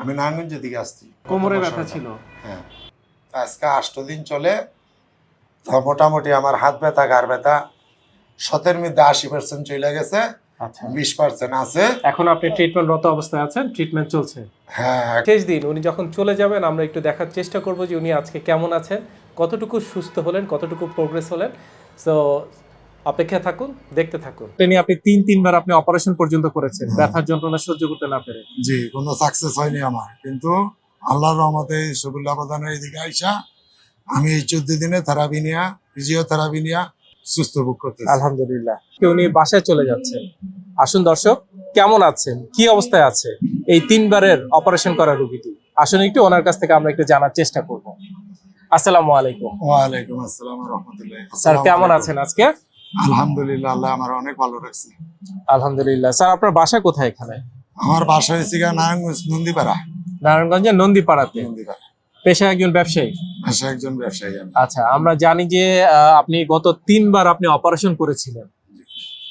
আমি নারায়ণগঞ্জের দিকে আসছি। কোমরে ব্যথা ছিল। হ্যাঁ। আজকে আষ্ট দিন চলে তা মোটামুটি আমার হাত ব্যথা গার ব্যথা শতের মধ্যে আশি পার্সেন্ট চলে গেছে আচ্ছা। বিশ পার্সেন্ট আছে। এখন আপনি ট্রিটমেন্টরত অবস্থায় আছেন ট্রিটমেন্ট চলছে। হ্যাঁ শেষ দিন উনি যখন চলে যাবেন আমরা একটু দেখার চেষ্টা করব যে উনি আজকে কেমন আছেন কতটুকু সুস্থ হলেন কতটুকু প্রোগ্রেস হলেন। সো অপেক্ষা থাকুন দেখতে থাকুন। তিনি আপনি তিন তিনবার আপনি অপারেশন পর্যন্ত করেছেন। ব্যথার যন্ত্রণা সহ্য করতে না পেরে। জি কোনো সাকসেস হয়নি আমার। কিন্তু আল্লাহর রহমতে সবুল্লাহ প্রধানের এদিকে আইসা আমি এই চোদ্দ দিনে থেরাপি নিয়া ফিজিওথেরাপি নিয়া সুস্থ ভোগ করতে আলহামদুলিল্লাহ। উনি বাসায় চলে যাচ্ছেন আসুন দর্শক কেমন আছেন? কি অবস্থায় আছে? এই তিনবারের অপারেশন করা রোগীটি। আসুন একটু ওনার কাছ থেকে আমরা একটু জানার চেষ্টা করব। আসসালামু আলাইকুম। ওয়ালাইকুম আসসালাম রহমতুল্লাহ। স্যার কেমন আছেন আজকে? আলহামদুলিল্লাহ আল্লাহ আমার অনেক ভালো রাখছে। আলহামদুলিল্লাহ। স্যার আপনার বাসা কোথায় এখানে? আমার বাসা হয়েছে নারায়ণগঞ্জ নন্দীপাড়া। নারায়ণগঞ্জের নন্দীপাড়াতে? নন্দীপাড়া। পেশা একজন ব্যবসায়ী? বাসা একজন ব্যবসায়ী আচ্ছা আমরা জানি যে আপনি গত তিনবার আপনি অপারেশন করেছিলেন।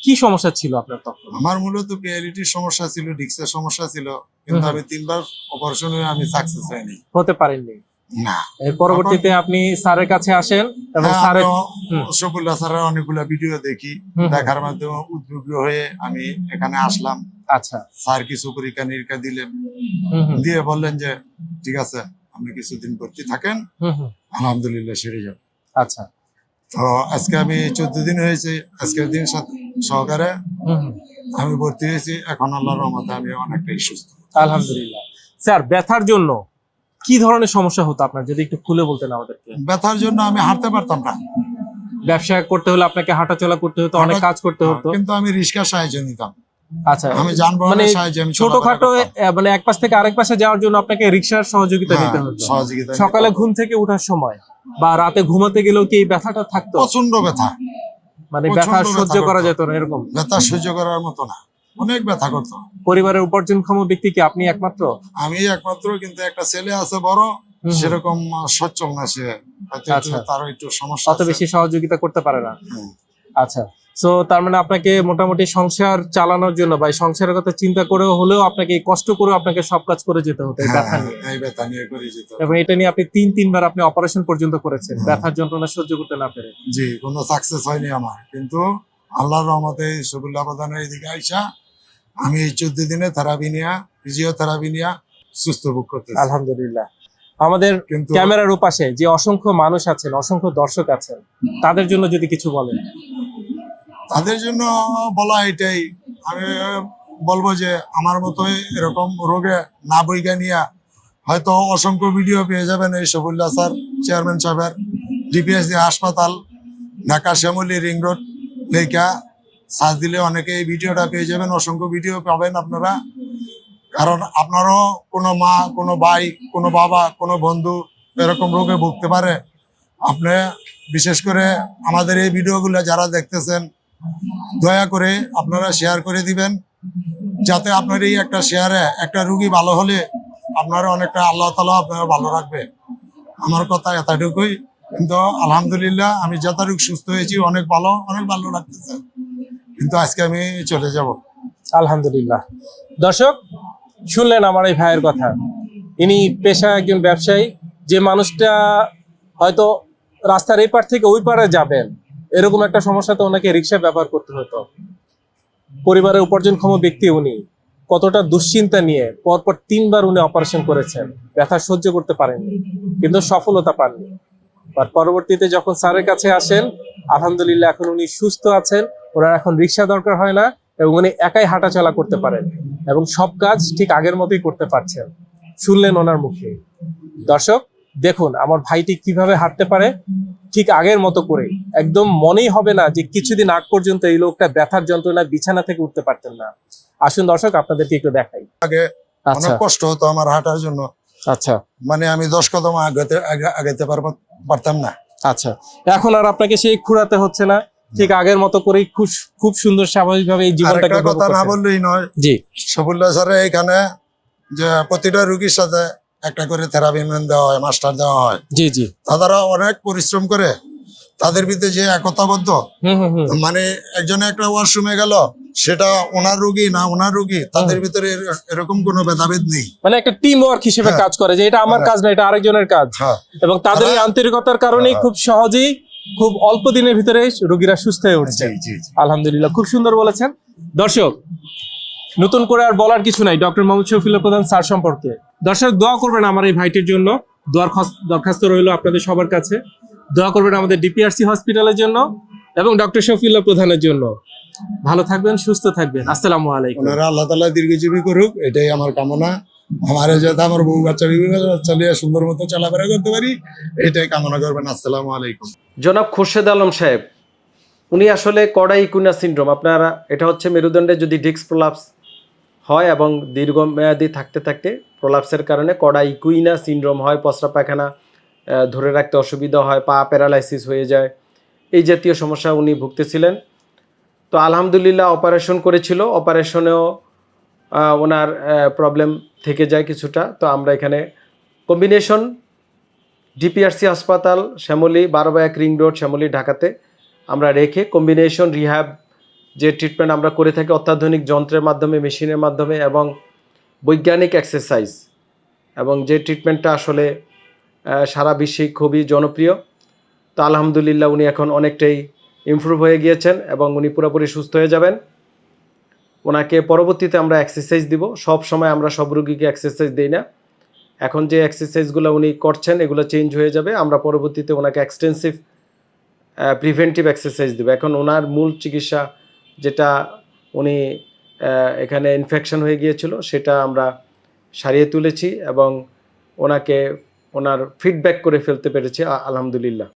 কি সমস্যা ছিল আপনার তখন? আমার মূলত পিএলিটির সমস্যা ছিল ডিক্সের সমস্যা ছিল কিন্তু আমি তিনবার অপারেশন হয়ে আমি সাকসেস হয়নি। হতে পারেননি। না। এর পরবর্তীতে আপনি স্যারের কাছে আসেন এবং হ্যাঁ, স্যারের আমিও স্যারের অনেকগুলা ভিডিও দেখি। দেখার মাধ্যমে উদ্যোগী হয়ে আমি এখানে আসলাম। আচ্ছা। স্যার কিছু পরীক্ষা নিরীক্ষা দিলেন। দিয়ে বললেন যে ঠিক আছে আপনি কিছুদিন ভর্তি থাকেন। হুম হুম, আলহামদুলিল্লাহ সেরে যাবে। আচ্ছা। তো আজকে আমি চোদ্দ দিন হয়েছে। আজকের দিন সহকারে আমি ভর্তি হয়েছি। এখন আল্লাহর রহমতে আমি অনেকটাই সুস্থ। আলহামদুলিল্লাহ। স্যার ব্যথার জন্য কি ধরনের সমস্যা হতো আপনার? যদি একটু খুলে বলতেন আমাদেরকে। ব্যথার জন্য আমি হাঁটতে পারতাম না। ব্যবসা করতে হলে আপনাকে হাঁটাচলা করতে হতো অনেক কাজ করতে হতো। কিন্তু আমি রিক্সার সাহায্য নিতাম। আচ্ছা আমি যানবাহনের মানে সাহায্যে আমি ছোটখাটো মানে এক পাশ থেকে আরেক পাশে যাওয়ার জন্য আপনাকে রিক্সার সহযোগিতা হ্যাঁ, নিতে হতো। সহযোগিতা সকালে ঘুম থেকে ওঠার সময় বা রাতে ঘুমাতে গেলেও কি এই ব্যথাটা থাকতো? প্রচণ্ড ব্যথা। মানে ব্যথা সহ্য করা যেত না এরকম? ব্যথা সহ্য করার মতো না। অনেক ব্যথা করতো। পরিবারের উপার্জনক্ষম ব্যক্তি কি আপনি একমাত্র? আমি একমাত্র কিন্তু একটা ছেলে আছে বড় সেরকম সচ্ছল না সে। আচ্ছা। তারও একটু সমস্যা অত বেশি সহযোগিতা করতে পারে না। আচ্ছা। তো তার মানে আপনাকে মোটামুটি সংসার চালানোর জন্য বা সংসারের কথা চিন্তা করে হলেও আপনাকে কষ্ট করে আপনাকে সব কাজ করে যেতে হতো ব্যথা হ্যাঁ, নিয়ে। ব্যথা নিয়ে করে যেত এবং এটা নিয়ে আপনি তিন তিনবার আপনি অপারেশন পর্যন্ত করেছেন। ব্যথার যন্ত্রণা সহ্য করতে না পেরে। জি কোনো সাকসেস হয়নি আমার। কিন্তু আল্লাহর রহমতে সবুল্লাহ প্রধানের এদিকে আইসা আমি এই চোদ্দ দিনে থেরাপি নিয়া ফিজিওথেরাপি নিয়া সুস্থ ভোগ করতে আলহামদুলিল্লাহ। আমাদের ক্যামেরার উপাশে যে অসংখ্য মানুষ আছেন অসংখ্য দর্শক আছেন তাদের জন্য যদি কিছু বলেন। তাদের জন্য বলা এটাই আমি বলব যে আমার মতো এরকম রোগে না বইগা নিয়া হয়তো অসংখ্য ভিডিও পেয়ে যাবেন এই সবুল্লাহ স্যার চেয়ারম্যান সাহেবের ডিপিএসসি হাসপাতাল ঢাকা শ্যামলী রিং রোড লেখা সার্চ দিলে অনেকে এই ভিডিওটা পেয়ে যাবেন, অসংখ্য ভিডিও পাবেন আপনারা। কারণ আপনারও কোনো মা, কোনো ভাই, কোনো বাবা, কোনো বন্ধু এরকম রোগে ভুগতে পারে। আপনি বিশেষ করে আমাদের এই ভিডিওগুলো যারা দেখতেছেন, দয়া করে আপনারা শেয়ার করে দিবেন। যাতে আপনার এই একটা শেয়ারে একটা রুগী ভালো হলে আপনারা অনেকটা আল্লাহ তালা আপনারা ভালো রাখবে। আমার কথা এতটুকুই। কিন্তু আলহামদুলিল্লাহ আমি যতটুকু সুস্থ হয়েছি, অনেক ভালো অনেক ভালো লাগতেছে। কিন্তু আজকে আমি চলে যাব। আলহামদুলিল্লাহ। দর্শক, শুনলেন আমার এই ভাইয়ের কথা। ইনি পেশা একজন ব্যবসায়ী, যে মানুষটা হয়তো রাস্তার এই পার থেকে ওই পারে যাবেন। এরকম একটা সমস্যাতে ওনাকে রিক্সা ব্যবহার করতে হতো। পরিবারের উপার্জনক্ষম ব্যক্তি উনি। কতটা দুশ্চিন্তা নিয়ে পরপর তিনবার উনি অপারেশন করেছেন। ব্যথা সহ্য করতে পারেননি, কিন্তু সফলতা পাননি। আর পরবর্তীতে যখন স্যারের কাছে আসেন, আলহামদুলিল্লাহ এখন উনি সুস্থ আছেন। ওনার এখন রিক্সা দরকার হয় না এবং উনি একাই হাঁটাচলা করতে পারেন এবং সব কাজ ঠিক আগের মতোই করতে পারছেন। শুনলেন ওনার মুখে। দর্শক দেখুন আমার ভাইটি কীভাবে হাঁটতে পারে ঠিক আগের মতো করে। একদম মনেই হবে না যে কিছুদিন আগ পর্যন্ত এই লোকটা ব্যথার যন্ত্রণায় বিছানা থেকে উঠতে পারতেন না। আসুন দর্শক আপনাদেরকে একটু দেখাই। আগে আচ্ছা। অনেক কষ্ট হতো আমার হাঁটার জন্য। আচ্ছা। মানে আমি দশ কদম আগাতে আগে- আগাতে পারতাম না। আচ্ছা। এখন আর আপনাকে সেই খুঁড়াতে হচ্ছে না। ঠিক আগের মতো করেই খুব খুব সুন্দর স্বাভাবিকভাবে এই জীবনটাকে কথা না বললেই নয় জি। সফুল্লাহ স্যার এখানে যে প্রতিটা রুগীর সাথে একটা করে থেরাপি ম্যান দেওয়া হয় মাস্টার দেওয়া হয়। জি জি। তারা অনেক পরিশ্রম করে তাদের ভিতরে যে একতাবদ্ধ মানে একজনে একটা ওয়াশরুমে গেল সেটা ওনার রোগী না ওনার রোগী তাদের ভিতরে এরকম কোনো ভেদাভেদ নেই। মানে একটা টিম ওয়ার্ক হিসেবে হ্যাঁ। কাজ করে যে এটা আমার হ্যাঁ। কাজ না এটা আরেকজনের কাজ। হ্যাঁ। এবং তাদের আন্তরিকতার কারণেই। খুব সহজেই খুব অল্প দিনের ভিতরে রোগীরা সুস্থ হয়ে উঠছে। আলহামদুলিল্লাহ খুব সুন্দর বলেছেন। দর্শক নতুন করে আর বলার কিছু নাই। ডক্টর মোহাম্মদ শফিউল্লাহ প্রধান স্যার সম্পর্কে। দর্শক দোয়া করবেন আমার এই ভাইটির জন্য। দোয়ার দরখাস্ত রইল আপনাদের সবার কাছে। দোয়া করবেন আমাদের ডিপিআরসি হসপিটালের জন্য এবং ডক্টর শফিউল্লাহ প্রধানের জন্য। ভালো থাকবেন সুস্থ থাকবেন। আসসালামু আলাইকুম। আল্লাহ তালা দীর্ঘজীবী করুক এটাই আমার কামনা। আমার যাতে আমার বউ বাচ্চা বাচ্চা নিয়ে সুন্দর মতো চলাফেরা করতে পারি এটাই কামনা করবেন আসসালামু আলাইকুম জনাব খোরশেদ আলম সাহেব, উনি আসলে কড়াই কুনা সিনড্রোম। আপনারা, এটা হচ্ছে মেরুদণ্ডে যদি ডিস্ক প্রলাপস হয় এবং দীর্ঘমেয়াদী থাকতে থাকতে প্রলাপসের কারণে কড়াই কুইনা সিনড্রোম হয়, পসরা পায়খানা ধরে রাখতে অসুবিধা হয়, পা প্যারালাইসিস হয়ে যায়। এই জাতীয় সমস্যা উনি ভুগতেছিলেন। তো আলহামদুলিল্লাহ অপারেশন করেছিল। অপারেশনেও ওনার প্রবলেম থেকে যায় কিছুটা। তো আমরা এখানে কম্বিনেশন ডিপিআরসি হাসপাতাল, শ্যামলী বারো বাই এক রিং রোড শ্যামলী, ঢাকাতে আমরা রেখে কম্বিনেশন রিহ্যাব যে ট্রিটমেন্ট আমরা করে থাকি অত্যাধুনিক যন্ত্রের মাধ্যমে মেশিনের মাধ্যমে এবং বৈজ্ঞানিক এক্সারসাইজ এবং যে ট্রিটমেন্টটা আসলে সারা বিশ্বে খুবই জনপ্রিয়, তো আলহামদুলিল্লাহ উনি এখন অনেকটাই ইমপ্রুভ হয়ে গিয়েছেন এবং উনি পুরোপুরি সুস্থ হয়ে যাবেন। ওনাকে পরবর্তীতে আমরা এক্সারসাইজ দিব। সব সময় আমরা সব রোগীকে এক্সারসাইজ দিই না। এখন যে এক্সারসাইজগুলো উনি করছেন, এগুলো চেঞ্জ হয়ে যাবে। আমরা পরবর্তীতে ওনাকে এক্সটেন্সিভ প্রিভেন্টিভ এক্সারসাইজ দেবো। এখন ওনার মূল চিকিৎসা যেটা উনি এখানে ইনফেকশন হয়ে গিয়েছিল, সেটা আমরা সারিয়ে তুলেছি এবং ওনাকে, ওনার ফিডব্যাক করে ফেলতে পেরেছি আলহামদুলিল্লাহ।